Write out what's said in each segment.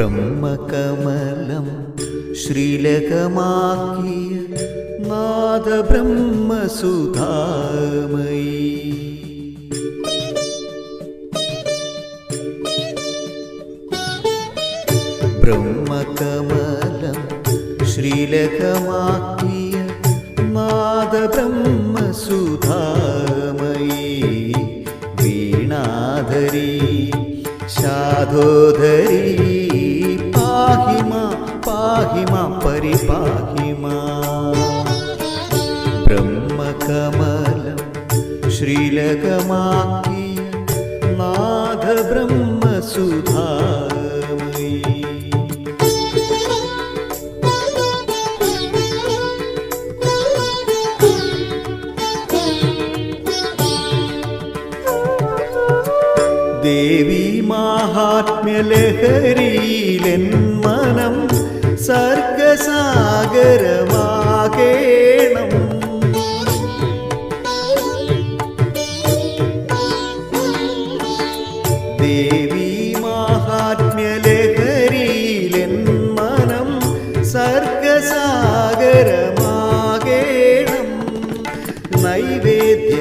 ബ്രഹ്മകമലം ശ്രീലകമാക്കിയ നാദബ്രഹ്മസുധാമയി. ബ്രഹ്മകമലം ശ്രീലകമാക്കിയ നാദബ്രഹ്മസുധാമയി. വീണാധരി ശാധോധരി पाहि मा पाहि मा परिपाहि मा ब्रह्मकमलं कमलं श्रीलकमाखि माघ ദേവി മാഹാത്മ്യലഹരിയിലെൻ മനം സർഗസാഗരമാകേണം. ദേവി മാഹാത്മ്യലഹരിയിലെൻ മനം സർഗസാഗരമാകേണം. നൈവേദ്യ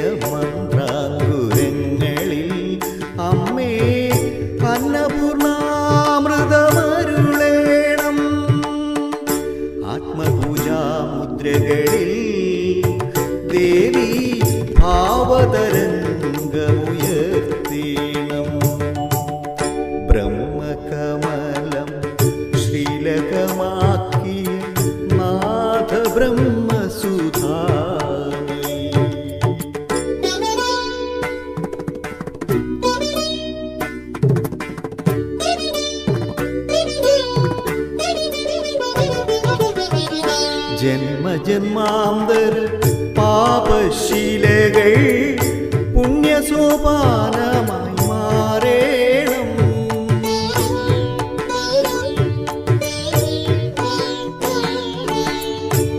ആത്മപൂജാമുദ്രകളിൽ ദേവി ഭാവതരംഗമുയർത്തീണം. ബ്രഹ്മകമലം ശ്രീലകമാക്കിയ നാഥബ്രഹ്മസുധാമയീ ജന്മ ജന്മാന്തര പാപശീലകൾ പുണ്യസോപാനമായി മാറേണം.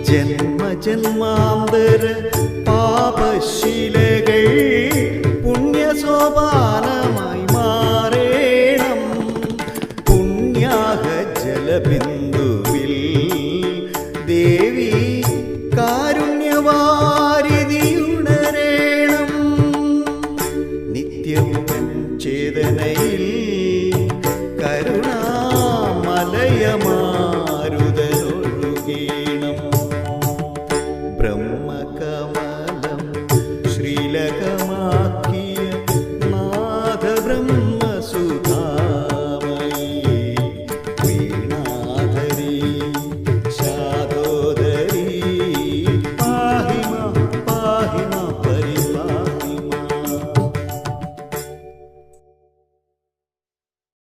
ജന്മ ജന്മാന്തര പാപശീലകൾ പുണ്യസോപാനമായി മാറേണം. പുണ്യാഹ ജലബിന്ദു